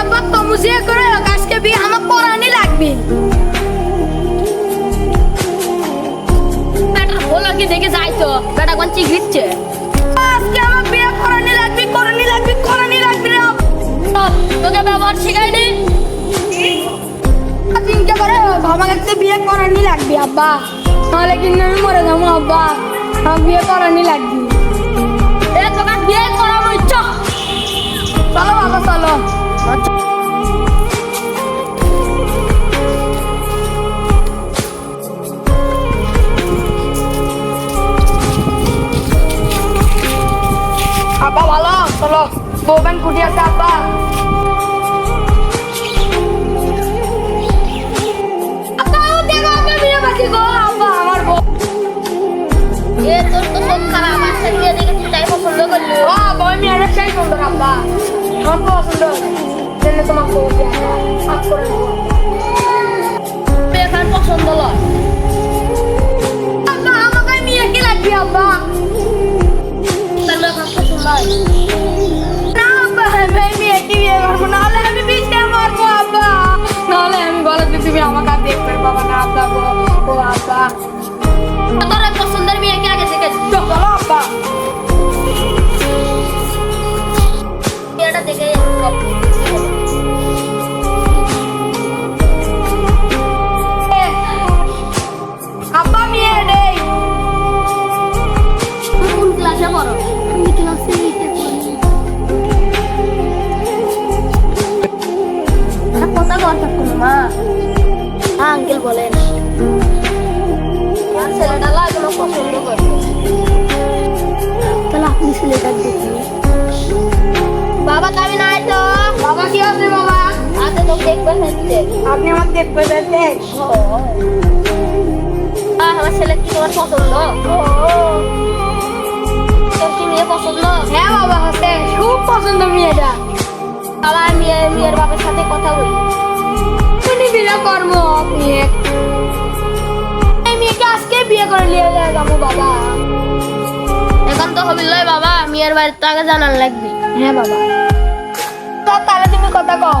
আব্বা তুমি করে আজকে বিয়ে আমার পরানি লাগবে। বেটা বলো কি দেখে যাই তো, বেটা কোন চিকিৎসে আজকে আমার বিয়ে করানি লাগবে করানি লাগবে করানি লাগবে তোকে ব্যবহার শিখাইনি? চিন্তা করে, আমাকে তো বিয়ে করানি লাগবে, আব্বা। তাহলে কিন্তু আমি মরে যাব, আব্বা। আমার বিয়ে করানি লাগবে। এ, তোকে বিয়ে আমার বিয়ে বাকি গো আব্বা বউ। এ তোর তো সব খারাপ আমার সাথে দেখে তুই তাই পছন্দ করলি? ও বই সেই সুন্দর আব্বা। আমার পছন্দ জন্য তোমাকে আপ করে দেবো। মা। হ্যাঁ আঙ্কেল বলেন। ছেলেটা লাগে না পছন্দ করে তাহলে আপনি ছেলেটা দেখুন বাবা তুমি নাই তো? বাবা কি আছে বাবা? আগে তো দেখবে হচ্ছে আপনি আমার দেখবে আহ, আমার ছেলে কি তোমার পছন্দ? তোর কি মেয়ে পছন্দ? হ্যাঁ বাবা হচ্ছে খুব পছন্দ মেয়েটা। আমার মেয়ে মেয়ের বাবার সাথে কথা বলি। করে নিয়ে যাব বাবা এখন তো হবি লয় বাবা মেয়ের বাড়ির তো আগে জানার লাগবে। হ্যাঁ বাবা। তো তাহলে তুমি কথা কও।